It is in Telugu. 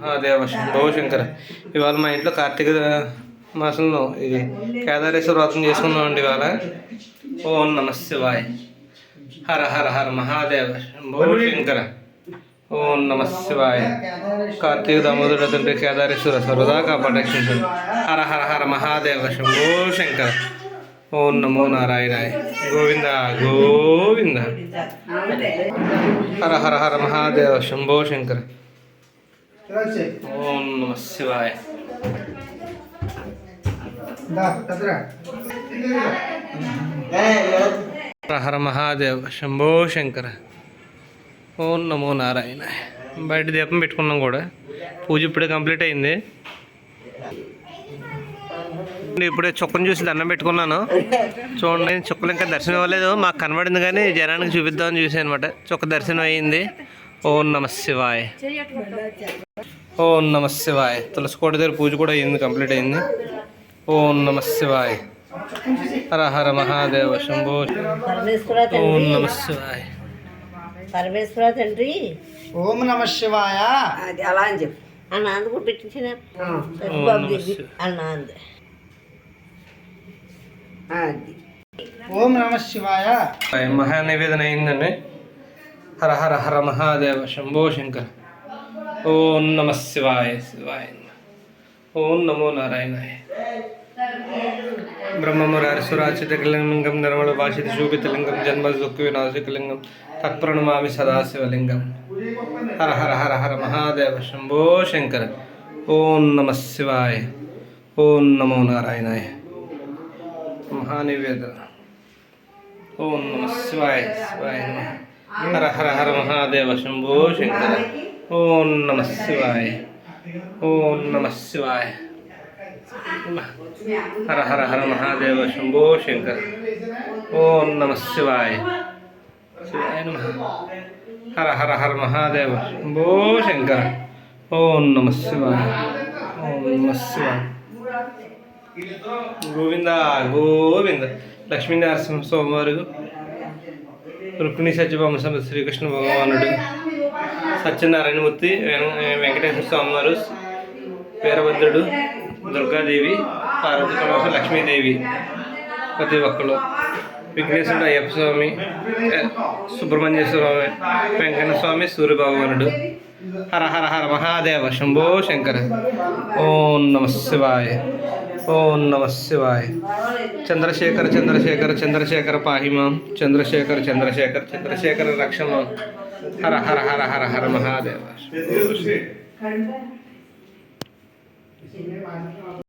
మహాదేవ శంభో శంకర ఇవాళ మా ఇంట్లో కార్తీక మాసంలో ఇది కేదారేశ్వర వ్రతం చేసుకున్నాం అండి ఇవాళ. ఓం నమ శివాయ. హర హర హర మహాదేవ శంభో శంకర. ఓం నమ శివాయ. కార్తీక దామోదర తండ్రి కేదారేశ్వర సర్వదా కాపాడక్షించండి హర హర హర మహాదేవ శంభో శంకర. ఓం నమో నారాయణాయ. గోవింద గోవింద. హర హర హర మహాదేవ శంభో శంకర. ఓం నమ శివాయ హర మహాదేవ శంభో శంకర ఓం నమో నారాయణ బయట దీపం పెట్టుకున్నాం కూడా పూజ ఇప్పుడే కంప్లీట్ అయింది ఇప్పుడే చుక్కను చూసి దండం పెట్టుకున్నాను చూడండి చుక్కలు ఇంకా దర్శనం అవ్వలేదు మాకు కనబడింది కానీ జనానికి చూపిద్దామని చూసాను అనమాట చుక్క దర్శనం అయ్యింది ఓం నమ శివాయ. ఓం నమ శివాయ. తులసి కోట దగ్గర పూజ కూడా అయ్యింది కంప్లీట్ అయింది. ఓం నమ శివాయ. హర హర మహాదేవ శంభో. పరమేశ్వర ఓం నమ శివాయ. పరమేశ్వర తండ్రి. ఓం నమ శివాయ. అది అలా అని చెప్పు. అన్న అందుకు పెట్టించిన. అన్న అంది అది. ఓం నమ శివాయ. మహా నివేదన అయిందండి. హర హర హర మహాదేవ శంభో శంకర. ఓం నమ శివాయ శివాయ ఓం నమో నారాయణాయ. బ్రహ్మమురారిసురాచితలింగం నిర్మల భాషిత శోభితలింగం జన్మ దుఃఖ వినాశకలింగం తత్ప్రణమామి సదాశివలింగం హర హర హర హర మహాదేవ శంభో శంకర. ఓం నమ శివాయ. ఓం నమో నారాయణాయ. మహానివేదన ఓం నమ శివాయ శివాయ నమ. హర హర హర మహాదేవ శంభో శంకర. ఓం నమ శివాయ. ఓం నమ శివాయ. హర హర హర మహాదేవ శంభో శంకర. ఓం నమ శివాయ. శివాయ నమ. హర హర హర మహాదేవ శంభో శంకర. ఓం నమ శివాయ. ఓం నమ శివాయ. గోవింద గోవింద. లక్ష్మీనరసింహ స్వామివారు రుక్మిణి సత్యభామ సమేత శ్రీకృష్ణ భగవానుడు సత్యనారాయణమూర్తి వెంకటేశ్వర వెంకటేశ్వర స్వామివారు వీరభద్రుడు దుర్గాదేవి పార్వతి పరమేశ్వర లక్ష్మీదేవి ప్రతి ఒక్కరు విఘ్నేశ్వరుడు అయ్యప్ప స్వామి సుబ్రహ్మణ్య స్వామి వెంకన్న స్వామి సూర్యభగవానుడు. హర హర హర మహాదేవ శంభో శంకర. ఓం నమ శివాయ. ఓం నమ శివాయ. చంద్రశేఖర చంద్రశేఖర చంద్రశేఖర పాహిమాం చంద్రశేఖర చంద్రశేఖర చంద్రశేఖర రక్షమాం హర హర హర హర హర మహాదేవ.